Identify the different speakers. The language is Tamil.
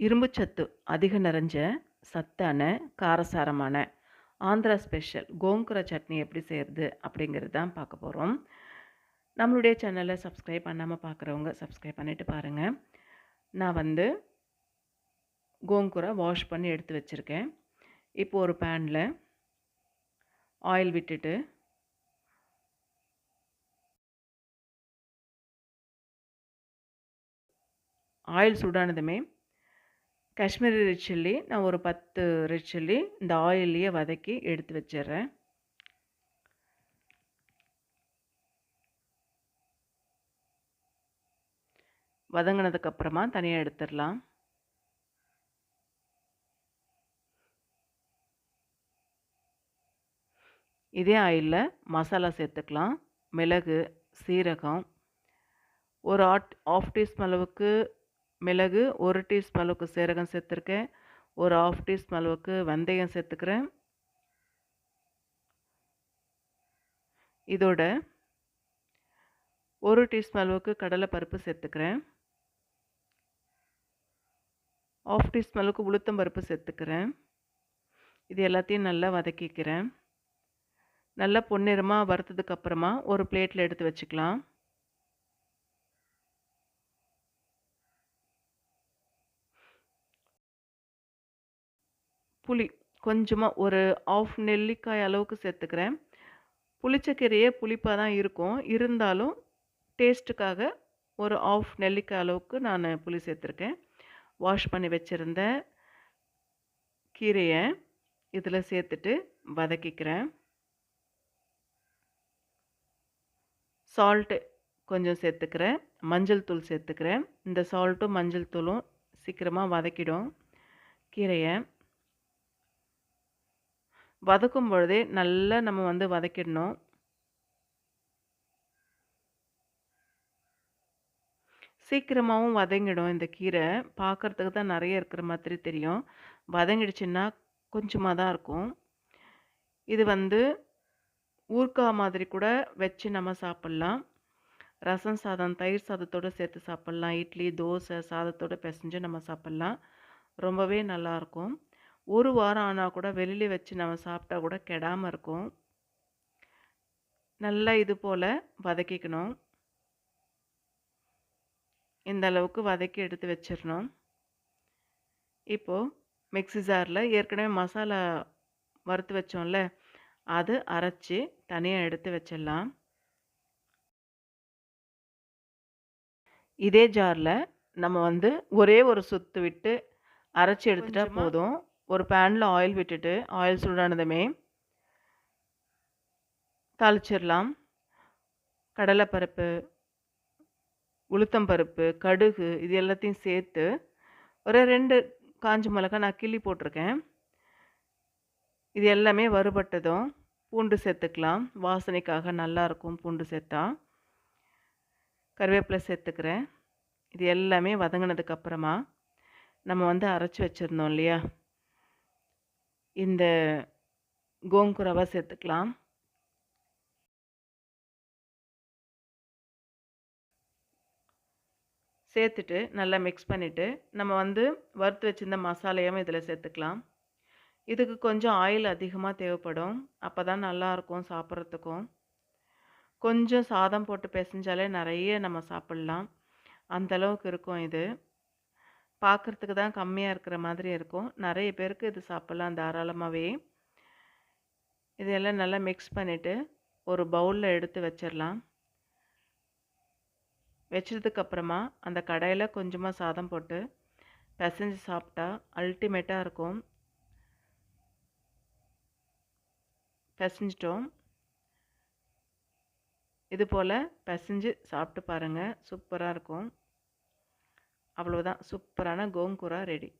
Speaker 1: இரும்புச்சத்து அதிக நிறைஞ்ச சத்தான காரசாரமான ஆந்திரா ஸ்பெஷல் கோங்குர சட்னி எப்படி செய்கிறது அப்படிங்கிறது தான் பார்க்க போகிறோம் நம்மளுடைய சேனலை சப்ஸ்கிரைப் பண்ணாமல் பார்க்குறவங்க சப்ஸ்கிரைப் பண்ணிவிட்டு பாருங்கள் நான் வந்து கோங்குரை வாஷ் பண்ணி எடுத்து வச்சுருக்கேன். இப்போ ஒரு பேனில் ஆயில் விட்டுட்டு ஆயில் சூடானதுமே காஷ்மீரி ரெட் சில்லி நான் ஒரு பத்து ரெட் சில்லி இந்த ஆயில்லையே வதக்கி எடுத்து வச்சிடுறேன் வதங்கினதுக்கப்புறமா தனியாக எடுத்துடலாம் இதே ஆயிலில் மசாலா சேர்த்துக்கலாம் மிளகு சீரகம் ஒரு ஆட் ஆஃப் டீஸ்பூன் அளவுக்கு மிளகு ஒரு டீஸ்பூன் அளவுக்கு சீரகம் சேர்த்துருக்கேன். ஒரு ஆஃப் டீஸ்பூன் அளவுக்கு வெந்தயம் சேர்த்துக்கிறேன். இதோட ஒரு டீஸ்பூன் அளவுக்கு கடலைப்பருப்பு சேர்த்துக்கிறேன். ஆஃப் டீஸ்பூன் அளவுக்கு உளுத்தம் பருப்பு சேர்த்துக்கிறேன். இது எல்லாத்தையும் நல்லா வதக்கிக்கிறேன். நல்லா பொன்னிறமாக வறுத்ததுக்கப்புறமா ஒரு பிளேட்டில் எடுத்து வச்சுக்கலாம். புளி கொஞ்சமாக ஒரு ஆஃப் நெல்லிக்காய் அளவுக்கு சேர்த்துக்கிறேன். புளிச்சக்கீரையே புளிப்பாக தான் இருக்கும். இருந்தாலும் டேஸ்ட்டுக்காக ஒரு ஆஃப் நெல்லிக்காய் அளவுக்கு நான் புளி சேர்த்துருக்கேன். வாஷ் பண்ணி வச்சுருந்த கீரையை இதில் சேர்த்துட்டு வதக்கிக்கிறேன். சால்ட்டு கொஞ்சம் சேர்த்துக்கிறேன். மஞ்சள் தூள் சேர்த்துக்கிறேன். இந்த சால்ட்டும் மஞ்சள் தூளும் சீக்கிரமாக வதக்கிடும். கீரையை வதக்கும் பொழுதே நல்லா நம்ம வந்து வதக்கிடணும். சீக்கிரமாகவும் வதங்கிடும் இந்த கீரை. பார்க்குறதுக்கு தான் நிறைய இருக்கிற மாதிரி தெரியும். வதங்கிடுச்சுன்னா கொஞ்சமாக தான் இருக்கும். இது வந்து ஊறுக்காய் மாதிரி கூட வச்சு நம்ம சாப்பிட்லாம். ரசம் சாதம் தயிர் சாதத்தோடு சேர்த்து சாப்பிட்லாம். இட்லி தோசை சாதத்தோடு பிசைஞ்சு நம்ம சாப்பிட்லாம். ரொம்பவே நல்லாயிருக்கும் ஒரு வாரம் ஆனால் கூட வெளியில் வச்சு நம்ம சாப்பிட்டா கூட கெடாமல் இருக்கும். நல்லா இது போல் வதக்கிக்கணும். இந்த அளவுக்கு வதக்கி எடுத்து வச்சிடணும். இப்போது மிக்ஸி ஜாரில் ஏற்கனவே மசாலா வறுத்து வச்சோம்ல அது அரைச்சி தனியாக எடுத்து வச்சிடலாம். இதே ஜாரில் நம்ம வந்து ஒரே ஒரு சுத்து விட்டு அரைச்சி எடுத்துட்டா போதும். ஒரு பேனில் ஆயில் விட்டுட்டு ஆயில் சூடானதுமே தாளிச்சிடலாம் கடலைப்பருப்பு உளுத்தம்பருப்பு கடுகு இது எல்லாத்தையும் சேர்த்து ஒரு ரெண்டு காஞ்ச மிளகா நான் கிள்ளி போட்டிருக்கேன். இது எல்லாமே வறுபட்டதும் பூண்டு சேர்த்துக்கலாம். வாசனைக்காக நல்லாயிருக்கும் பூண்டு சேர்த்தா. கருவேப்பிலை சேர்த்துக்கிறேன். இது எல்லாமே வதங்கினதுக்கப்புறமா நம்ம வந்து அரைச்சி வச்சுருந்தோம் இல்லையா? இந்த கோங்கு ரவை சேர்த்துக்கலாம். சேர்த்துட்டு நல்லா மிக்ஸ் பண்ணிவிட்டு நம்ம வந்து வறுத்து வச்சுருந்த மசாலையும் இதில் சேர்த்துக்கலாம். இதுக்கு கொஞ்சம் ஆயில் அதிகமாக தேவைப்படும். அப்போ தான் நல்லாயிருக்கும் சாப்பிட்றதுக்கும். கொஞ்சம் சாதம் போட்டு பிசைஞ்சாலே நிறைய நம்ம சாப்பிட்லாம். அந்தளவுக்கு இருக்கும் இது. பார்க்குறதுக்கு தான் கம்மியாக இருக்கிற மாதிரி இருக்கும். நிறைய பேருக்கு இது சாப்பிட்லாம் தாராளமாகவே இதெல்லாம் நல்லா மிக்ஸ் பண்ணிவிட்டு ஒரு பவுலில் எடுத்து வச்சிடலாம். வச்சதுக்கப்புறமா அந்த கடையில் கொஞ்சமாக சாதம் போட்டு பிசைஞ்சு சாப்பிட்டா அல்டிமேட்டாக இருக்கும். பிசைஞ்சிட்டோம். இது போல் பிசைஞ்சு சாப்பிட்டு பாருங்கள் சூப்பராக இருக்கும். அவ்வளோதான் சூப்பரான கோங்குரா ரெடி.